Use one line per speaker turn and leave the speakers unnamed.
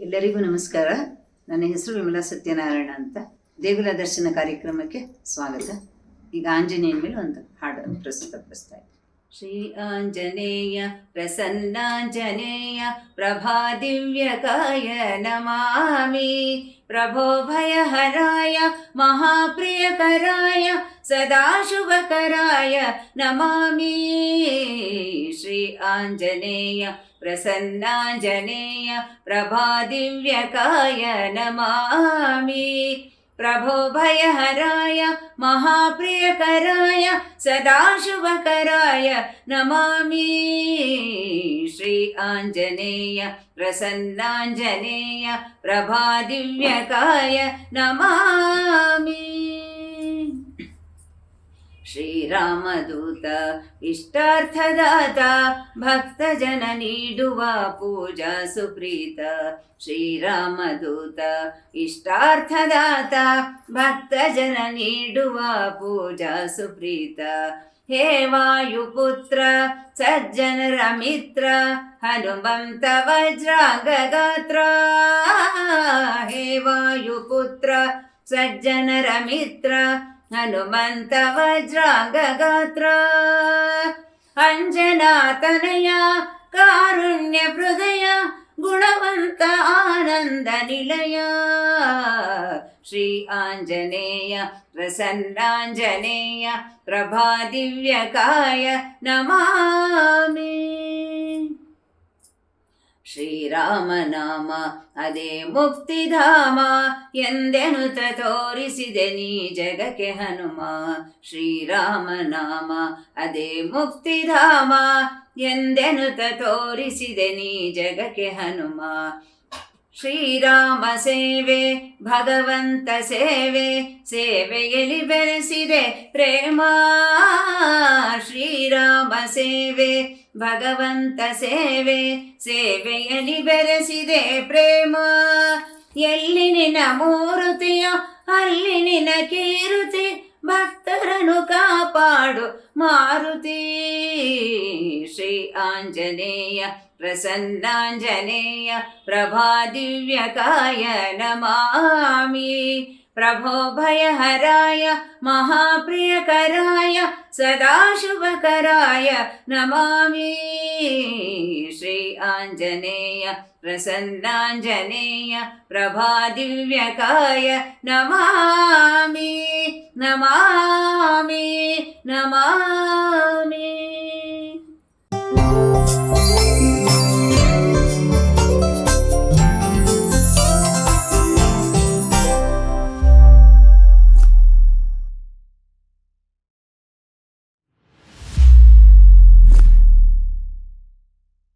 ಎಲ್ಲರಿಗೂ ನಮಸ್ಕಾರ. ನನ್ನ ಹೆಸರು ವಿಮಲಾ ಸತ್ಯನಾರಾಯಣ ಅಂತ. ದೇಗುಲ ದರ್ಶನ ಕಾರ್ಯಕ್ರಮಕ್ಕೆ ಸ್ವಾಗತ. ಈಗ ಆಂಜನೇಯನ ಮೇಲೆ ಒಂದು ಹಾಡು ಪ್ರಸ್ತುತಪಡಿಸ್ತಾ ಇದ್ದೀನಿ ಶ್ರೀ ಆಂಜನೇಯ, ಪ್ರಸನ್ನಾಂಜನೇಯ, ಪ್ರಭಾ ದಿವ್ಯಕಾಯ ನಮಾಮಿ. प्रभो भयहराय महाप्रियकराय सदाशुभकराय नमामि। श्री आञ्जनेय प्रसन्नाञ्जनेय प्रभादिव्यकाय नमामि। प्रभो भयहराय महाप्रियकराय सदाशुभकराय नमामि। श्री आञ्जनेय प्रसन्नाञ्जनेय प्रभादिव्यकाय नमामि ಶ್ರೀರಾಮದೂತ ಇಷ್ಟಾರ್ಥದಾತ ಭಕ್ತಜನ ನೀಡುವ ಪೂಜಾ ಸುಪ್ರೀತ ಶ್ರೀರಾಮದೂತ ಇಷ್ಟಾರ್ಥದಾತ ಭಕ್ತಜನ ನೀಡುವ ಪೂಜಾ ಸುಪ್ರೀತ ಹೇ ವಾಯುಪುತ್ರ ಸಜ್ಜನರ ಮಿತ್ರ ಹನುಮಂತ ವಜ್ರಾಂಗಗಾತ್ರ ಹೇ ವಾಯುಪುತ್ರ हनुमन्तवज्रागगात्रा अञ्जनातनया कारुण्यहृदय गुणवन्त आनन्दनिलय। श्री आञ्जनेय प्रसन्नाञ्जनेय प्रभादिव्यकाय नमामि। ಶ್ರೀರಾಮನಾಮ ಅದೇ ಮುಕ್ತಿಧಾಮ ಎಂದೆನುತ ತೋರಿಸಿದೆ ನೀ ಜಗಕ್ಕೆ ಹನುಮ. ಶ್ರೀರಾಮನಾಮ ಅದೇ ಮುಕ್ತಿಧಾಮ ಎಂದೆನುತ ತೋರಿಸಿದೆ ನೀ ಜಗಕ್ಕೆ ಹನುಮ. ಶ್ರೀರಾಮ ಸೇವೆ, ಭಗವಂತ ಸೇವೆ, ಸೇವೆಯಲ್ಲಿ ಬೆರೆಸಿದೆ ಪ್ರೇಮ. ಶ್ರೀರಾಮ ಸೇವೆ, ಭಗವಂತ ಸೇವೆ, ಸೇವೆಯಲ್ಲಿ ಬೆರೆಸಿದೆ ಪ್ರೇಮ. ಎಲ್ಲಿ ನಿನ್ನ ಮೂರುತಿಯ, ಅಲ್ಲಿ ನಿನ್ನ ಕೀರುತಿ, ಭಕ್ತರನ್ನು ಕಾಪಾಡು ಮಾರುತಿ. श्री आञ्जनेय प्रसन्नाञ्जनेय प्रभादिव्यकाय नमामि प्रभो भयहराय, महाप्रियकराय, सदाशुभकराय नमामि। श्री आञ्जनेय प्रसन्नाञ्जनेय प्रभादिव्यकाय नमामि। नमामि नमामि।